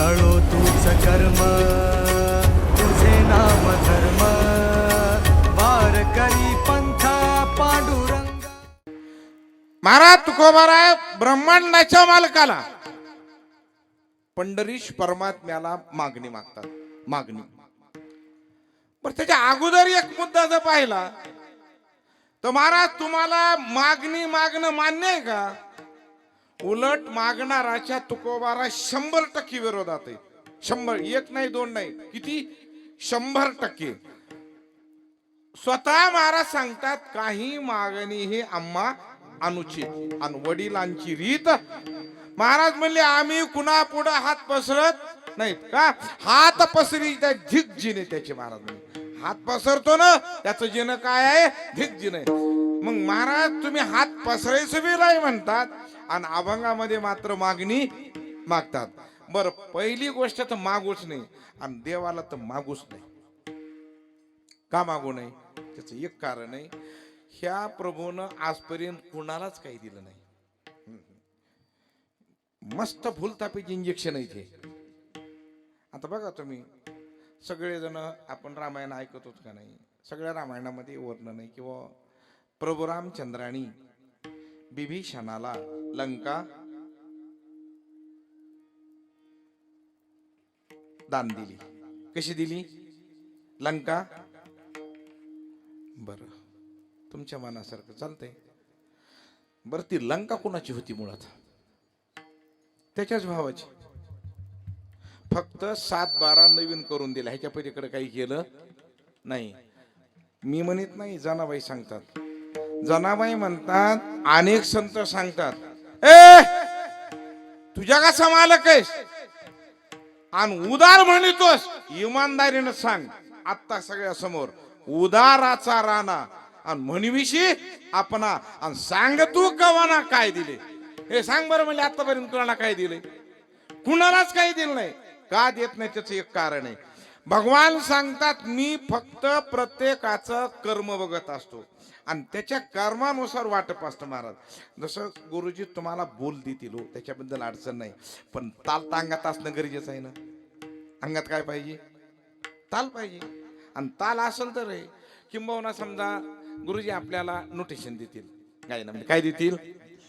तळो तूच कर्म तुझे नाम धर्म वार करी पंथा पांडुरंग। महाराज तुकोबाराय ब्रह्मांडाच्या मालकाला. पंढरीश परमात्म्याला मागणी मागतात. मागणी. पण त्याच्या अगोदर एक मुद्दा जर पाहिला तर महाराज तुम्हाला मागणी मागणं मान्य आहे का? उलट मागणाराच्या तुकोबारा शंभर टक्के विरोधात आहे. शंभर एक नाही दोन नाही. किती? शंभर टक्के. स्वतः महाराज सांगतात काही मागणी हे आम्हा अनुचित. आणि वडिलांची रीत महाराज म्हणले आम्ही कुणा पुढे हात पसरत नाहीत का? हात पसरी त्या धिक जिने त्याचे महाराज हात पसरतो ना त्याचं जिन काय आहे? धिक जिन आहे मग महाराज तुम्ही हात पसरायचं बी नाही म्हणतात. आणि अभंगामध्ये मात्र मागणी मागतात. बर पहिली गोष्ट तर मागूच नाही. आणि देवाला तर मागूच नाही. का मागू नये त्याचं एक कारण आहे ह्या प्रभूनं आजपर्यंत कुणालाच काही दिलं नाही. मस्त फुलतापीचे इंजेक्शन आहे ते आता बघा तुम्ही सगळेजण आपण रामायण ऐकत होत का नाही? सगळ्या रामायणामध्ये वर्णन आहे किंवा प्रभू रामचंद्राणी बिभीषणाला लंका दान दिली. कशी दिली? लंका? बर. तुमच्या मनासारखं चालतंय. बर ती लंका कोणाची होती मुळात? त्याच्याच भावाची. फक्त सात बारा नवीन करून दिला ह्याच्या पलीकडे काही केलं नाही. मी म्हणत नाही जनाबाई सांगतात. जनाबाई म्हणतात अनेक संत सांगतात. ए तुझ्या का मालक आहेस? आणि उदार म्हणतोस इमानदारीनं सांग आत्ता सगळ्या समोर. उदाराचा राणा. आणि म्हणविशी आपणा आणि सांग तू कवाना काय दिले? हे सांग बरं म्हणजे आतापर्यंत कुणाला काय दिले? कुणालाच काही दिलं नाही. का देत नाही त्याचं एक कारण आहे? भगवान सांगतात मी फक्त प्रत्येकाचं कर्म बघत असतो. आणि त्याच्या कर्मानुसार वाटप असतं महाराज. जसं गुरुजी तुम्हाला बोल देतील हो, त्याच्याबद्दल अडचण नाही. पण ताल तर अंगात असणं गरजेचं आहे ना. अंगात काय पाहिजे? ताल पाहिजे. आणि ताल असेल तर आहे किंबहुना समजा गुरुजी आपल्याला नोटेशन देतील. काय ना म्हणजे काय देतील?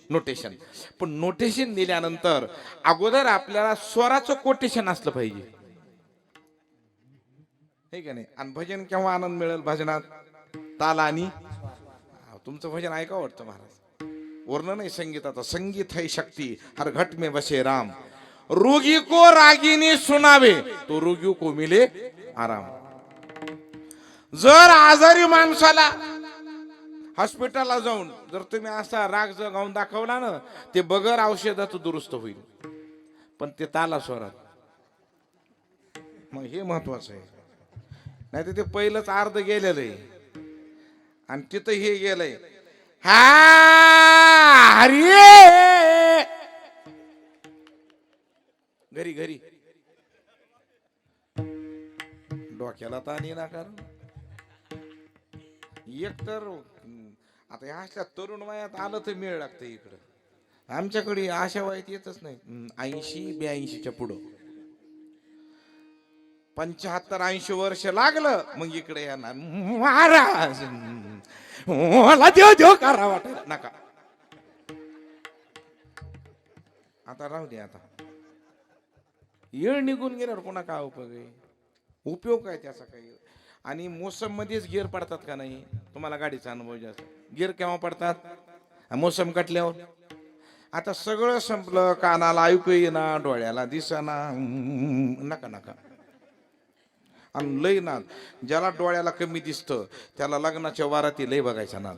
नोटेशन पण नोटेशन दिल्यानंतर अगोदर आपल्याला स्वराचं कोटेशन असलं पाहिजे. हे का नाही? आणि भजन केव्हा आनंद मिळेल भजनात? ताल आणि तुमचं भजन ऐका वाटतं महाराज. वर्ण नाही संगीताचं संगीत है शक्ती. हर घट में बसे राम. रोगी को रागिनी सुनावे तो रोगी को मिले आराम. जर आजारी माणसाला हॉस्पिटलला जाऊन जर तुम्ही असा राग जर गाऊन दाखवला ना ते बगर औषधाचं दुरुस्त होईल. पण ते ताला स्वरात मग हे महत्वाचं आहे. नाही तर ते पहिलंच अर्ध गेलेलं आहे आणि तिथं हे गेलंय. हा हरी! घरी घरी. डोक्याला ताणी येणार कारण. एक तर आता ह्या अशा तरुण वयात आलं तर मेळ लागतं इकडं. आमच्याकडे अशा वयात येतच नाही. ऐंशी ब्याऐंशीच्या पुढं. पंच्याहत्तर ऐंशी वर्ष लागलं मग इकडे येणार. महाराज! मला देव देव करा वाटत नका. आता राहू दे आता. येळ निघून गेल्यावर कोणा काय उपयोग आहे? उपयोग काय त्याचा काही. आणि मोसम मध्येच गिअर पडतात का नाही? तुम्हाला गाडीचा अनुभव जास्त. गिअर केव्हा पडतात? मोसम कटल्यावर. आता सगळं संपलं कानाला ऐकू येईना डोळ्याला दिसना. नका नका. आणि लय नाद ज्याला डोळ्याला कमी दिसतं त्याला लग्नाच्या वाराती लय बघायचा नाद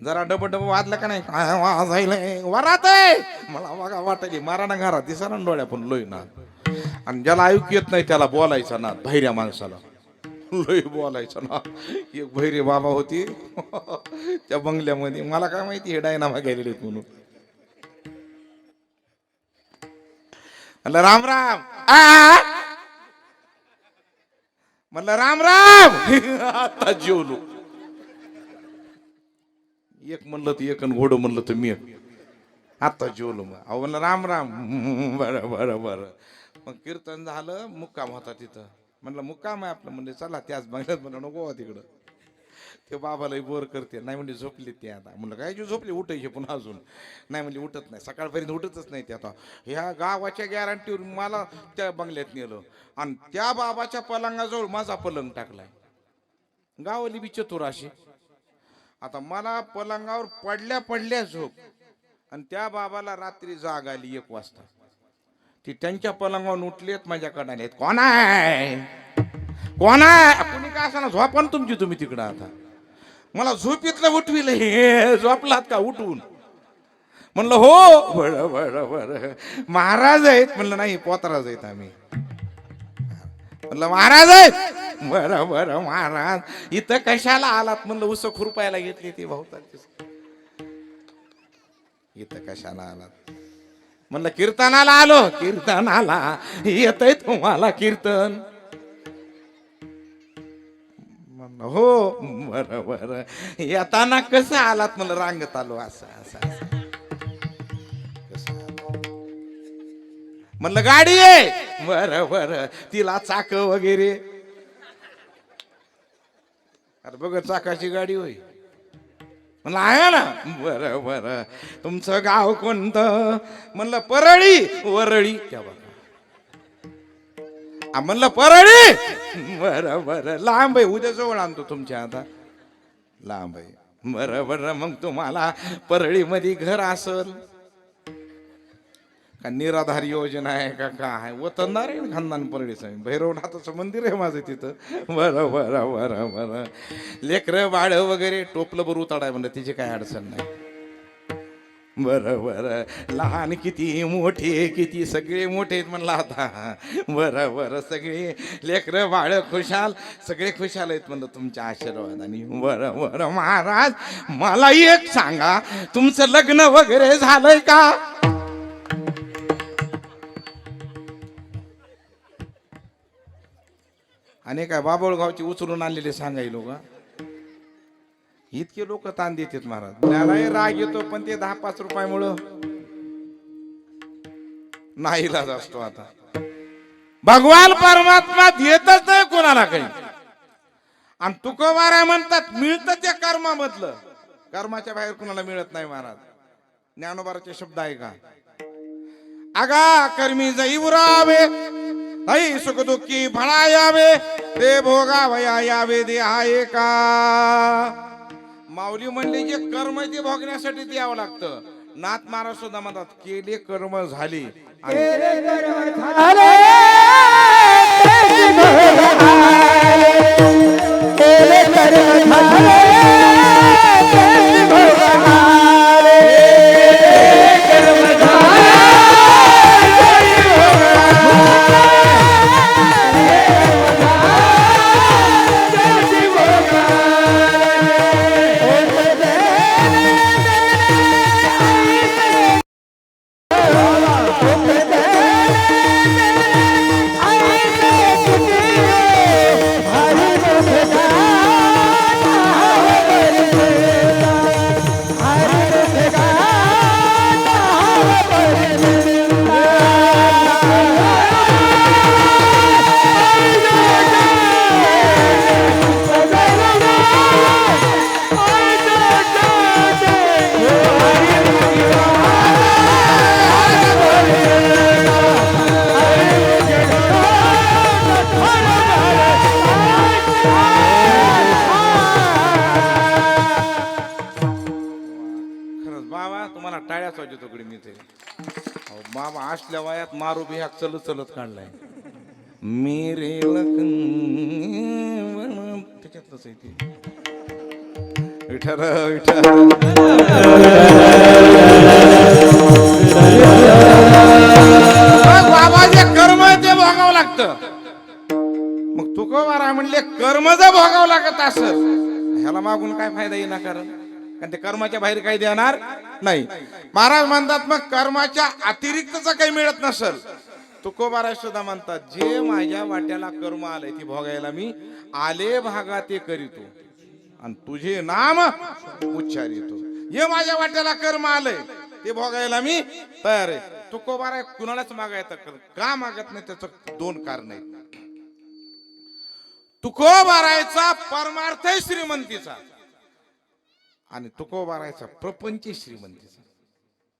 जरा डब डब वाजलं का नाही? काय वाजायलंय वरात आहे. मला बघा वाटायली मारा ना घरात दिसा ना डोळ्या पण लय नाद आणि ज्याला ऐकू येत नाही त्याला बोलायचा नाद भैऱ्या माणसाला. लय बोलायचं ना एक भैरी बाबा होती. त्या बंगल्यामध्ये. मला काय माहिती हे डायनामा गेलेले म्हणून. म्हणलं राम राम. आ! म्हणलं राम राम. आता जेवलो. एक म्हणलं तर एक आणि घोडं म्हणलं तर मी एक. आता जेवलो मग. अहो म्हणलं राम राम. बरं बरं बरं. मग कीर्तन झालं मुक्काम होता तिथं. म्हणलं मुक्काम आहे आपलं. म्हणजे चला त्याच बंगल्यात म्हणलं नको हो तिकडं. ते बाबालाही बोर करते. नाही म्हणजे झोपले ते आता. म्हणलं काय जे झोपले? उठायचे पुन्हा अजून. नाही म्हणजे उठत नाही. सकाळपर्यंत उठतच नाही ते आता. ह्या गावाच्या गॅरंटीवर मला त्या बंगल्यात नेलं. आणि त्या बाबाच्या पलंगाजवळ माझा पलंग टाकलाय. गावाली बी चतुर अशी. आता मला पलंगावर पडल्या पडल्या झोप. आणि त्या बाबाला रात्री जाग आली एक वाजता. ती त्यांच्या पलंगावर उठलेत माझ्याकडे आलेत कोण आहे? कोण आहे? कोणी काय असं झोपा ना तुमची तुम्ही तिकडं आता. मला झोपीतलं उठविल हे झोपलात का उठून? म्हणलं हो. बरं बरं बरं महाराज आहेत. म्हणलं नाही पोतराज आहेत आम्ही. म्हणलं महाराज आहेत. बरं बरं महाराज. इथं कशाला आलात? म्हणलं उस खुरपायला घेतली ती भाऊ इथं कशाला आलात? म्हणलं कीर्तनाला आलो. कीर्तनाला येतय तुम्हाला कीर्तन. हो बरं बरं येताना कसं आलात मला रांगत आलो असं असं असं. कसं म्हणलं गाडी आहे बरं बरं तिला चाक वगैरे. अरे बघ चाकाची गाडी होय. म्हणलं आहे ना. बरं बरं तुमचं गाव कोणतं? म्हणलं परळी. वरळी. तेव्हा. बघा म्हणलं परळी! बरं बरं लांब आहे. उद्या जवळ आणतो तुमच्या आता. लांब आहे. बरं बरं मग तुम्हाला परळीमध्ये घर असल. का निराधार योजना आहे का काय? वतनदार आहे खानदान परळीचं भैरवनाथाचं मंदिर आहे माझं तिथं. बरं बरं बरं बरं लेकरं बाळ वगैरे टोपलं बरं उताडाय म्हणलं. तिची काय अडचण नाही. बरं बरं. लहान किती मोठे किती सगळे मोठे आहेत म्हणला आता. बरं बरं. सगळे लेकरं बाळ खुशाल. सगळे खुशाल आहेत म्हणलं तुमच्या आशीर्वादाने. बरं बरं. महाराज मला एक सांगा. तुमचं लग्न वगैरे झालंय का? आणि काय बाबळगावची उचलून आणलेले सांगाय लोक. इतके लोक ताण देतात महाराज. त्यालाही राग येतो पण ते दहा पाच रुपयामुळं नाही असतो आता. भगवान परमात्मा देतच नाही कोणाला काही. आणि तुकोबारा म्हणतात मिळतं त्या कर्मामधलं. कर्माच्या बाहेर कुणाला मिळत नाही महाराज. ज्ञानोबाराचे शब्द आहे का? अगा कर्मी जई उरावे नाही सुख दुःखी फळा यावे ते भोगावया यावे दे आहे का माऊली म्हणली जे कर्म ते भोगण्यासाठी ते यावं लागतं. नाथ महाराज सुद्धा म्हणतात केले कर्म झाले. मारू बिहाक चलत चलत काढलाय. मेरे लखन त्याच्यातलंच आहे ते. मग बाबा जे कर्म आहे ते भोगावं लागतं. मग तुकोबारा म्हणले कर्म जर भोगावं लागत असेल ह्याला मागून काय फायदा येणार कारण? कारण ते कर्माच्या बाहेर काही देणार नाही. महाराज म्हणतात मग कर्माच्या अतिरिक्तच काही मिळत नसल. तुकोबाराज सुद्धा म्हणतात जे माझ्या वाट्याला कर्म आलंय ती भोगायला मी आले भागा ते करीतो. आणि तुझे नाम उच्चारितो. जे माझ्या वाट्याला कर्म आलंय ते भोगायला मी तयार आहे. तुकोबाराय कुणालाच मागायचं का मागत नाही त्याचं दोन कारण आहेत. तुकोबारायचा परमार्थ आहे श्रीमंतीचा. आणि तुकोबारायचा प्रपंच श्रीमंतीचा.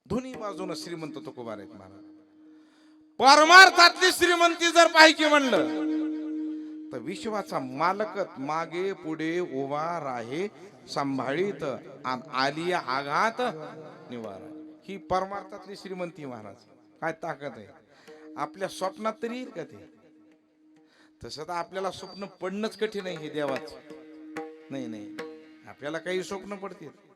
दोन्ही बाजूनं श्रीमंत तुकोबार आहेत महाराज. परमार्थातली श्रीमंती जर पाहिजे म्हणलं तर विश्वाचा मालकत मागे पुढे उभा राहे सांभाळीत आणि आलिया आघात निवारा. ही परमार्थातली श्रीमंती महाराज. काय ताकद आहे? आपल्या स्वप्नात तरी येईल का ते? तसं तर आपल्याला स्वप्न पडणंच कठीण आहे हे देवाच. नाही नाही. आपल्याला काही स्वप्न पडतील